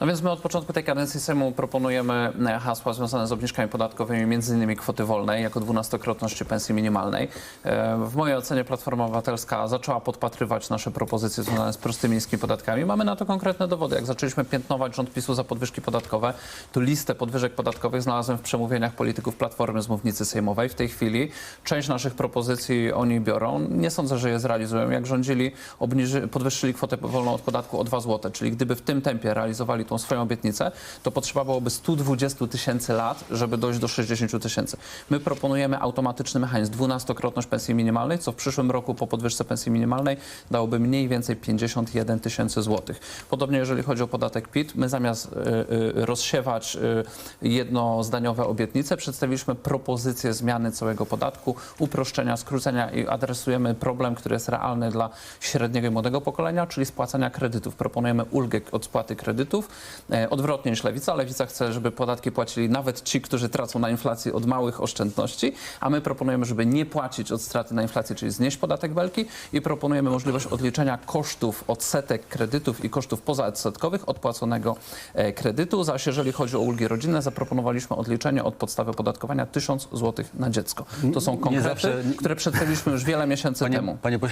No więc my od początku tej kadencji Sejmu proponujemy e, hasła związane z obniżkami podatkowymi, między innymi kwoty wolnej, jako dwunastokrotności pensji minimalnej. E, W mojej ocenie Platforma Obywatelska zaczęła podpatrywać nasze propozycje związane z prostymi niskimi podatkami. Mamy na to konkretne dowody. Jak zaczęliśmy piętnować rząd PiSu za podwyżki podatkowe, to listę podwyżek podatkowych znalazłem w przemówieniach polityków Platformy z mównicy sejmowej. W tej chwili część naszych propozycji oni biorą. Nie sądzę, że je zrealizują. Jak rządzili, obniży, podwyższyli kwotę wolną od podatku o 2 zł. Czyli gdyby w tym tempie realizowali tą swoją obietnicę, to potrzeba byłoby 120 tysięcy lat, żeby dojść do 60 tysięcy. My proponujemy automatyczny mechanizm, dwunastokrotność pensji minimalnej, co w przyszłym roku po podwyżce pensji minimalnej dałoby mniej więcej 51 tysięcy złotych. Podobnie jeżeli chodzi o podatek PIT, my zamiast y, y, rozsiewać y, jednozdaniowe obietnice, przedstawiliśmy propozycję zmiany całego podatku, uproszczenia, skrócenia i adresujemy problem, który jest realny dla średniego i młodego pokolenia, czyli spłacania kredytów. Proponujemy ulgę od spłaty kredytów, odwrotnie niż Lewica. Lewica chce, żeby podatki płacili nawet ci, którzy tracą na inflacji od małych oszczędności, a my proponujemy, żeby nie płacić od straty na inflację, czyli znieść podatek belki i proponujemy możliwość odliczenia kosztów odsetek kredytów i kosztów pozaodsetkowych odpłaconego e, kredytu, zaś jeżeli chodzi o ulgi rodzinne, zaproponowaliśmy odliczenie od podstawy opodatkowania 1000 zł na dziecko. To są konkrety, zawsze- które przedstawiliśmy już wiele miesięcy Panie, temu. panie